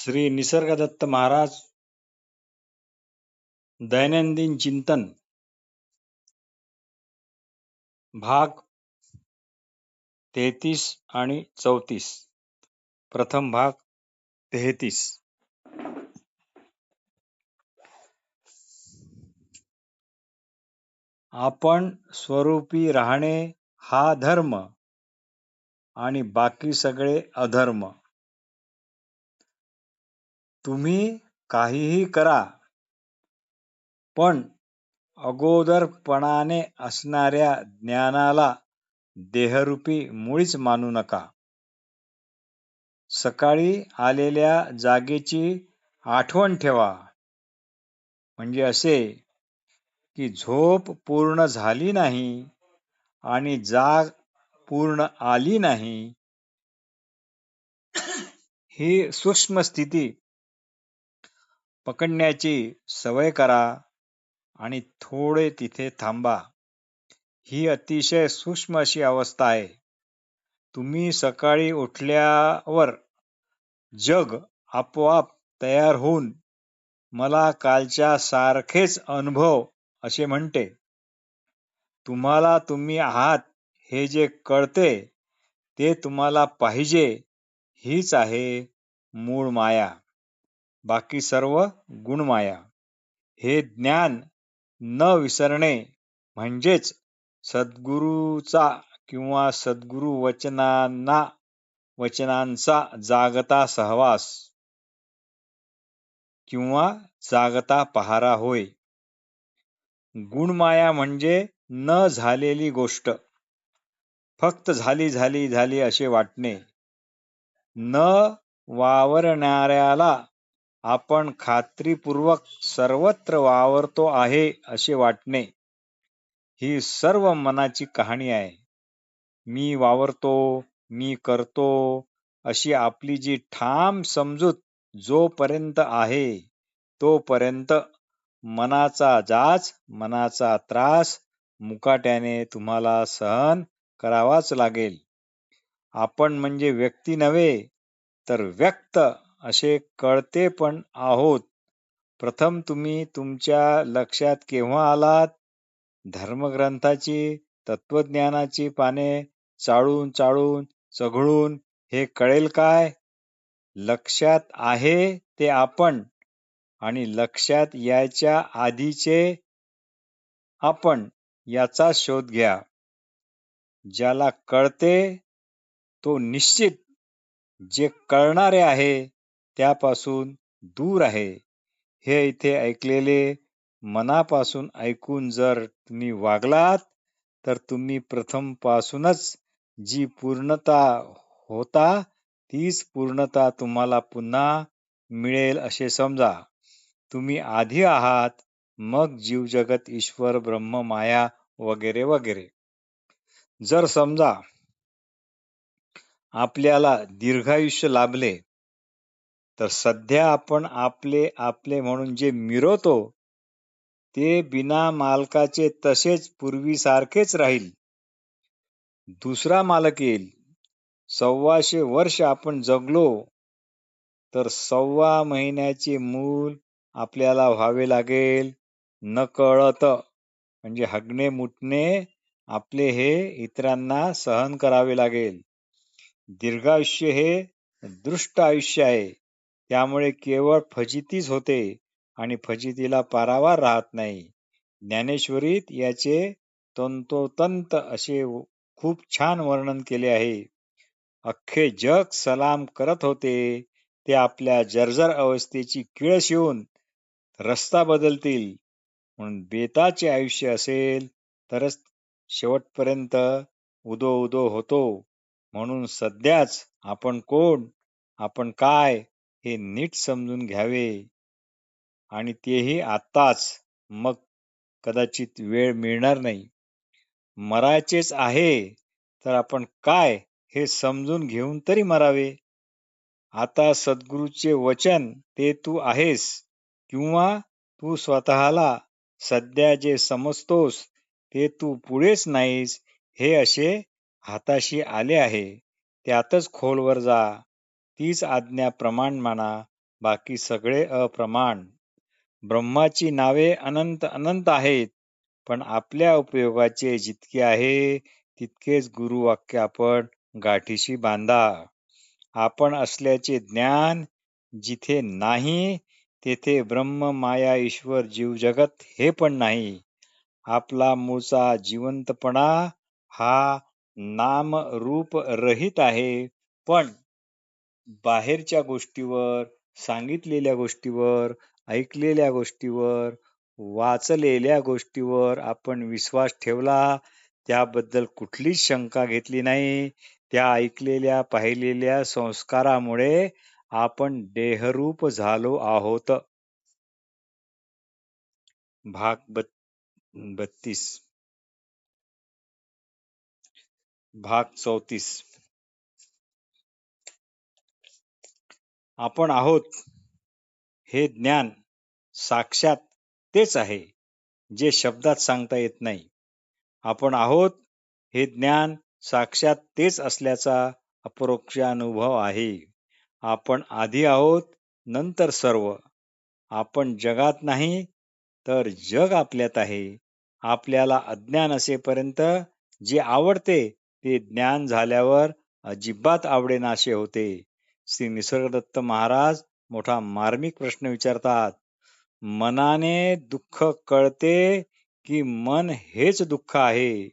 श्री निसर्गदत्त महाराज दैनंदिन चिंतन भाग तेहतीस आणि चौतीस. प्रथम भाग तेहतीस. आपण स्वरूपी राहणे हा धर्म आणि बाकी सगळे अधर्म. तुम्ही काहीही करा. पण अगोदरपणाने असणाऱ्या ज्ञानाला देहरूपी मुळीच मानू नका. सकाळी आलेल्या जागेची आठवण ठेवा. म्हणजे असे की झोप पूर्ण झाली नाही आणि जाग पूर्ण आली नाही. ही सूक्ष्म स्थिती पकडण्याची सवय करा आणि थोडे तिथे थांबा. ही अतिशय सूक्ष्म अशी अवस्था आहे. तुम्ही सकाळी उठल्यावर जग आपोआप तयार होऊन मला कालच्या सारखेच अनुभव असे म्हणते. तुम्हाला तुम्ही आहात हे जे कळते ते तुम्हाला पाहिजे हीच आहे मूळ माया. बाकी सर्व गुणमाया. हे ज्ञान न विसरणे म्हणजेच सद्गुरूचा किंवा सद्गुरु वचनांना वचनांचा जागता सहवास किंवा जागता पहारा होय. गुणमाया म्हणजे न झालेली गोष्ट. फक्त झाली झाली झाली असे वाटणे. न वावरणाऱ्याला आपण खात्रीपूर्वक सर्वत्र वावरतो आहे असे वाटणे ही सर्व मनाची कहाणी आहे. मी वावरतो मी करतो अशी आपली जी ठाम समजूत जोपर्यंत आहे तोपर्यंत मनाचा जाच मनाचा त्रास मुकाट्याने तुम्हाला सहन करावाच लागेल. आपण म्हणजे व्यक्ती नव्हे तर व्यक्त असे कळते पण आहोत. प्रथम तुम्ही तुमच्या लक्षात केव्हा आलात? धर्मग्रंथाची तत्वज्ञानाची पाने चाळून चाळून चघळून हे कळेल काय? लक्षात आहे ते आपण आणि लक्षात यायच्या आधीचे आपण याचा शोध घ्या. ज्याला कळते तो निश्चित जे कळणारे आहे त्यापासून दूर आहे. हे इथे ऐकलेले मनापासून ऐकून जर तुम्ही वागलात तर तुम्ही प्रथमपासूनच जी पूर्णता होता तीच पूर्णता तुम्हाला पुन्हा मिळेल असे समजा. तुम्ही आधी आहात मग जीव जगत ईश्वर ब्रह्म माया वगैरे वगैरे. जर समजा आपल्याला दीर्घायुष्य लाभले तर सध्या आपण आपले आपले म्हणून जे मिरवतो ते बिना मालकाचे तसेच पूर्वीसारखेच राहील. दुसरा मालक येईल. सव्वाशे वर्ष आपण जगलो तर सव्वा महिन्याचे मूल आपल्याला व्हावे लागेल. न कळत म्हणजे हगणे मुटणे आपले हे इतरांना सहन करावे लागेल. दीर्घायुष्य हे दृष्ट आयुष्य आहे. त्यामुळे केवळ फजितीच होते आणि फजितीला पारावार राहत नाही. ज्ञानेश्वरीत याचे तंतोतंत असे खूप छान वर्णन केले आहे. अख्खे जग सलाम करत होते ते आपल्या जर्जर अवस्थेची किळस येऊन रस्ता बदलतील. म्हणून बेताचे आयुष्य असेल तरच शेवटपर्यंत उदो उदो होतो. म्हणून सध्याच आपण कोण? आपण काय? हे नीट समजून घ्यावे आणि तेही आत्ताच. मग कदाचित वेळ मिळणार नाही. मरायचेच आहे तर आपण काय हे समजून घेऊन तरी मरावे? आता सद्गुरूचे वचन ते तू आहेस किंवा तू स्वतःला सध्या जे समजतोस ते तू पुढेच नाहीस हे असे हाताशी आले आहे. त्यातच खोलवर जा. तीच आज्ञा प्रमाण माना बाकी सगळे अप्रमाण. ब्रह्माची नावे अनंत अनंत आहेत पण आपल्या उपयोगाचे जितके आहे तितकेच गुरुवाक्य आपण गाठीशी बांधा. आपण असल्याचे ज्ञान जिथे नाही तेथे ब्रह्म माया ईश्वर जीव जगत हे पण नाही. आपला मूळचा जिवंतपणा हा नाम रूप रहित आहे पण बाहेरच्या गोष्टीवर सांगितलेल्या गोष्टीवर ऐकलेल्या गोष्टीवर वाचलेल्या गोष्टीवर आपण विश्वास ठेवला त्याबद्दल कुठलीच शंका घेतली नाही. त्या ऐकलेल्या पाहिलेल्या संस्कारामुळे आपण देहरूप झालो आहोत. भाग बत्तीस. भाग चौतीस. आपण आहोत. हे ज्ञान साक्षात तेच आहे जे शब्दात सांगता येत नाही. आपण आहोत हे ज्ञान साक्षात तेच असल्याचा अपरोक्ष अनुभव आहे. आपण आधी आहोत नंतर सर्व. आपण जगात नाही तर जग आपल्यात आहे. आपल्याला अज्ञान असेपर्यंत जे आवडते ते ज्ञान झाल्यावर अजिबात आवडेनाशे होते. श्री निसर्गदत्त महाराज मोठा मार्मिक प्रश्न विचारतात. मनाने दुःख कळते की मन हेच दुःख आहे?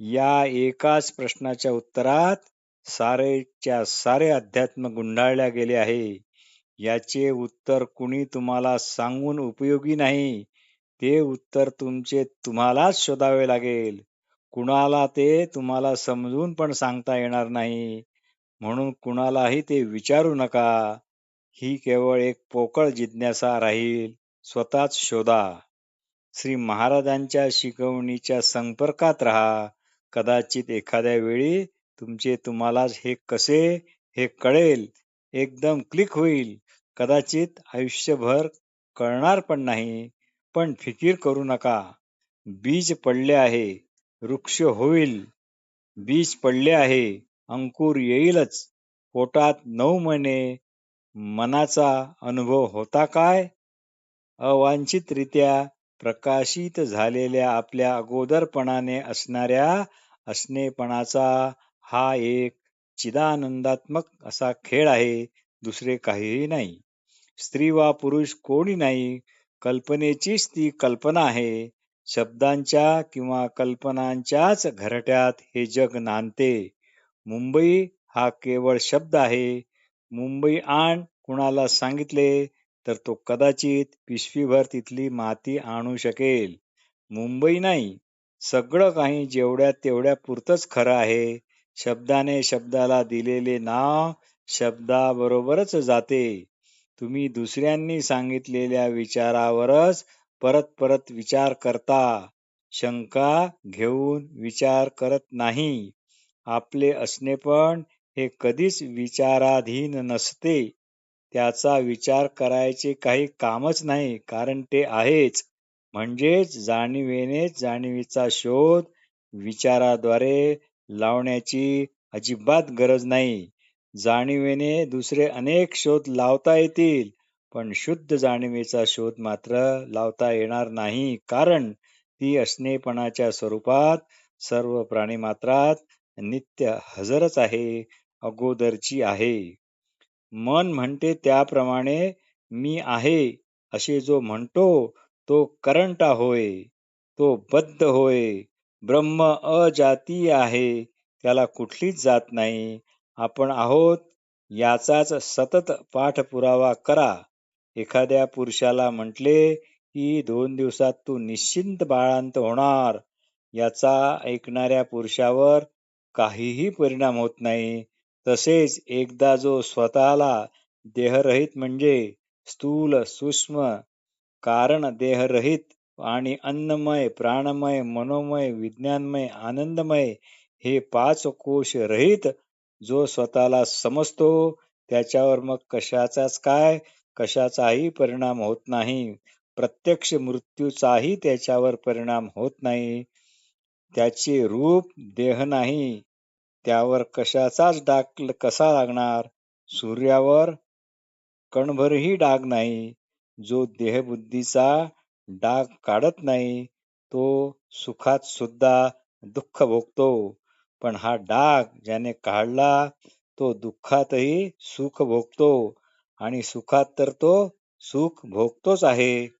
या एकाच प्रश्नाच्या उत्तरात सारेच्या सारे अध्यात्म गुंडाळल्या गेले आहे. याचे उत्तर कुणी तुम्हाला सांगून उपयोगी नाही. ते उत्तर तुमचे तुम्हालाच शोधावे लागेल. कुणाला ते तुम्हाला समजून पण सांगता येणार नाही. म्हणून कुणालाही ते विचारू नका. ही केवळ एक पोकळ जिज्ञासा राहील. स्वतःच शोधा. श्री महाराजांच्या शिकवणीच्या संपर्कात राहा. कदाचित एखाद्या वेळी तुमचे तुम्हालाच हे कसे हे कळेल. एकदम क्लिक होईल. कदाचित आयुष्यभर कळणार पण नाही. पण फिकीर करू नका. बीज पडले आहे. वृक्ष होईल. बीज पडले आहे. अंकुर येईलच. पोटात नऊ महिने मनाचा अनुभव होता काय? अवांछितरित्या प्रकाशित झालेल्या आपल्या अगोदरपणाने असणाऱ्या असणेपणाचा हा एक चिदानंदात्मक असा खेळ आहे दुसरे काहीही नाही. स्त्री वा पुरुष कोणी नाही कल्पनेचीच ती कल्पना आहे. शब्दांच्या किंवा कल्पनांच्याच घरट्यात हे जग नांदते. मुंबई हा केवळ शब्द आहे. मुंबई आण कुणाला सांगितले तर तो कदाचित पिशवीभर तिथली माती आणू शकेल. मुंबई नाही. सगळं काही जेवढ्या तेवढ्या पुरतच खरं आहे. शब्दाने शब्दाला दिलेले नाव शब्दाबरोबरच जाते. तुम्ही दुसऱ्यांनी सांगितलेल्या विचारावरच परत परत विचार करता. शंका घेऊन विचार करत नाही. आपले असणे पण हे कधीच विचाराधीन नसते. त्याचा विचार करायचे काही कामच नाही कारण ते आहेच. म्हणजेच जाणीवेनेच जाणीवीचा शोध विचाराद्वारे लावण्याची अजिबात गरज नाही. जाणीवेने दुसरे अनेक शोध लावता येतील पण शुद्ध जाणीवेचा शोध मात्र लावता येणार नाही कारण ती असणेपणाच्या स्वरूपात सर्व प्राणीमात्रात नित्य हजरच आहे अगोदरची आहे. मन म्हणते त्याप्रमाणे मी आहे असे जो म्हणतो तो करंटा होय तो बद्ध होय. ब्रह्म अजातीय आहे त्याला कुठलीच जात नाही. आपण आहोत याचाच सतत पाठपुरावा करा. एखाद्या पुरुषाला म्हटले की दोन दिवसात तू निश्चिंत बाळांत होणार. याचा ऐकणाऱ्या पुरुषावर काहीही परिणाम होत नाही. तसेच एकदा जो स्वतःला देहरहित म्हणजे स्थूल सूक्ष्म कारण देहरहित आणि अन्नमय प्राणमय मनोमय विज्ञानमय आनंदमय हे पाच कोश रहित जो स्वतःला समजतो त्याच्यावर मग कशाचाच काय कशाचाही परिणाम होत नाही. प्रत्यक्ष मृत्यूचाही त्याच्यावर परिणाम होत नाही. त्याचे रूप देह नाही. त्यावर कशाचाच डाग कसा लागणार? सूर्यावर कणभरही डाग नाही. जो देहबुद्धीचा डाग काढत नाही तो सुखात सुद्धा दुःख भोगतो. पण हा डाग ज्याने काढला तो दुःखातही सुख भोगतो. आणि सुखात तर तो सुख भोगतोच आहे.